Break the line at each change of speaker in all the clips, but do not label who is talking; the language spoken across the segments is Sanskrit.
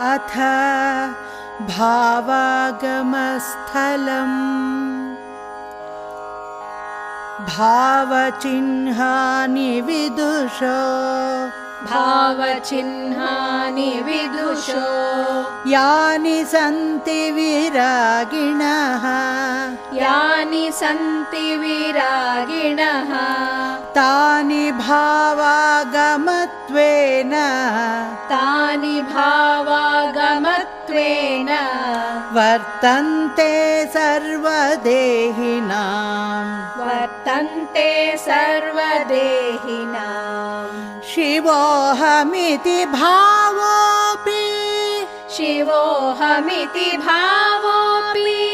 अथ भावागमस्थलम्। भावचिह्नानि विदुषो।
भावचिह्नानि विदुषो।
यानि सन्ति विरागिणः।
यानि सन्ति विरागिणः।
तानि भावागमत्वेन।
तानि भावागमत्वेन
वर्तन्ते सर्वदेहिनाम्।
वर्तन्ते सर्वदेहिनाम्।
शिवोऽहमिति भावोऽपि।
शिवोऽहमिति भावोऽपि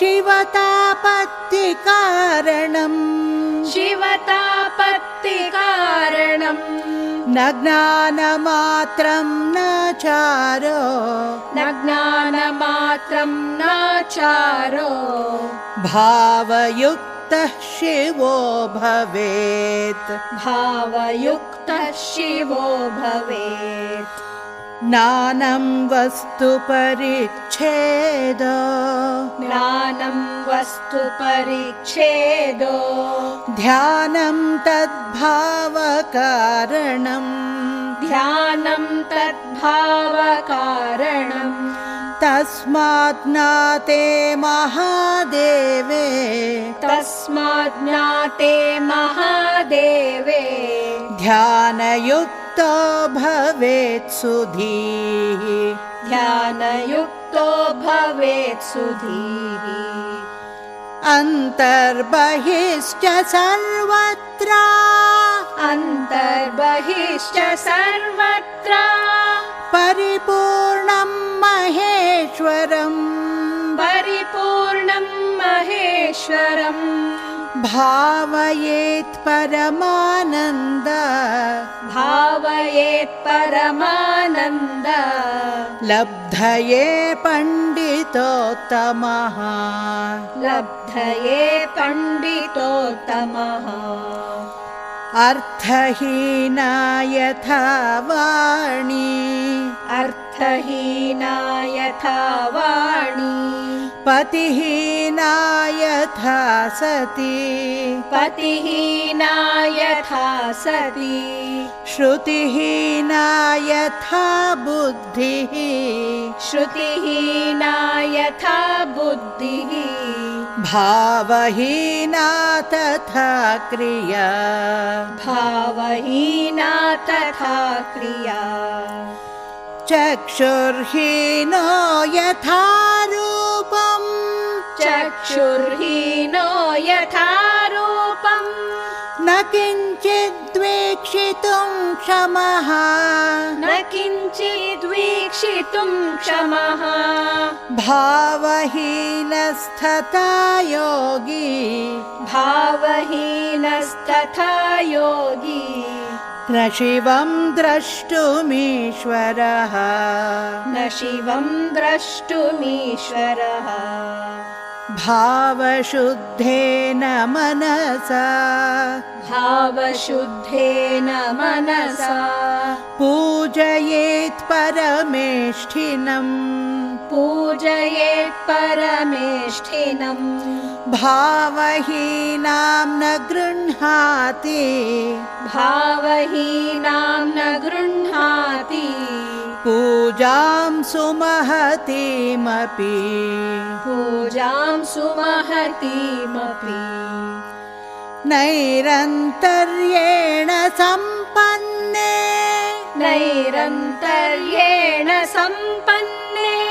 शिवतापत्तिकारणम्
शिवतापत्तिकारणम्
न ज्ञानमात्रं न चारो।
न ज्ञानमात्रं नाचारो
भावयुक्तः शिवो भवेत्।
भावयुक्तः शिवो भवेत्
ज्ञानं वस्तु परिच्छेद।
ज्ञानं वस्तु परिच्छेदो।
ध्यानं तद्भावकारणम्
ध्यानं तद्भावकारणम्
तस्मात् ज्ञाते महादेवे।
तस्मात् ज्ञाते महादेवे
ध्यानयुक्तो भवेत् सुधीः।
ध्यानयुक्तो भवेत् सुधीः।
अन्तर्बहिश्च सर्वत्र।
अन्तर्बहिश्च सर्वत्र।
परिपूर्णं महेश्वरम्।
परिपूर्णं महेश्वरम्।
भावयेत् परमानन्द।
भावयेत् परमानन्द।
लब्धये पण्डितोत्तमः।
लब्धये पण्डितोत्तमः।
अर्थहीना यथा वाणी
अर्थहीना यथा वाणी
पतिहीना यथा सती।
पतिहीना यथा सती।
श्रुतिहीना यथा बुद्धिः।
श्रुतिहीना यथा बुद्धिः।
भावहीना तथा क्रिया।
भावहीना तथा क्रिया।
चक्षुर्हीनो यथा
चक्षुर्हीनो यथा रूपम्
न किञ्चिद्वीक्षितुं क्षमः।
न किञ्चिद्वीक्षितुं क्षमः।
भावहीनस्तथा योगी।
भावहीनस्तथा योगी।
न शिवं द्रष्टुमीश्वरः।
न शिवं द्रष्टुमीश्वरः
भावशुद्धेन मनसा।
भावशुद्धेन मनसा।
पूजयेत् परमेष्ठिनम्।
पूजयेत् परमेष्ठिनम्।
भावहीनां न गृह्णाति।
भावहीनां न गृह्णाति
पूजां सुमहतीमपि।
पूजां सुमहतीमपि।
नैरन्तर्येण सम्पन्ने।
नैरन्तर्येण सम्पन्ने।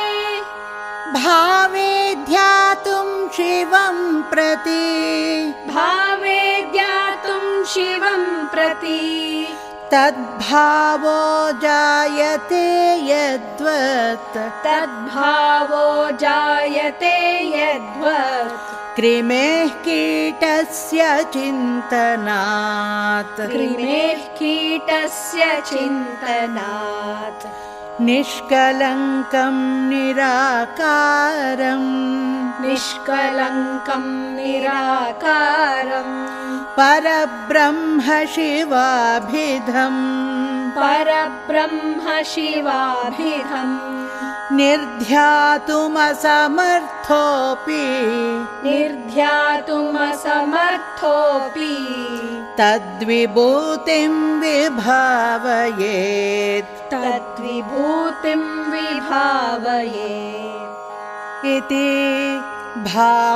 भावे ध्यातुं शिवं प्रति।
भावे ज्ञातुं शिवं प्रति
तद्भावो जायते यद्वत्।
तद्भावो जायते यद्वत्।
कृमेः कीटस्य चिन्तनात्।
कृमेः कीटस्य चिन्तनात्।
निष्कलङ्कं निराकारम्।
निष्कलङ्कं निराकारम्
परब्रह्म शिवाभिधम्
परब्रह्म शिवाभिधम्
निर्ध्यातुमसमर्थोऽपि
निर्ध्यातुमसमर्थोऽपि
तद्विभूतिं विभावयेत्
तद्विभूतिं विभावये
इति भावागमस्थलम्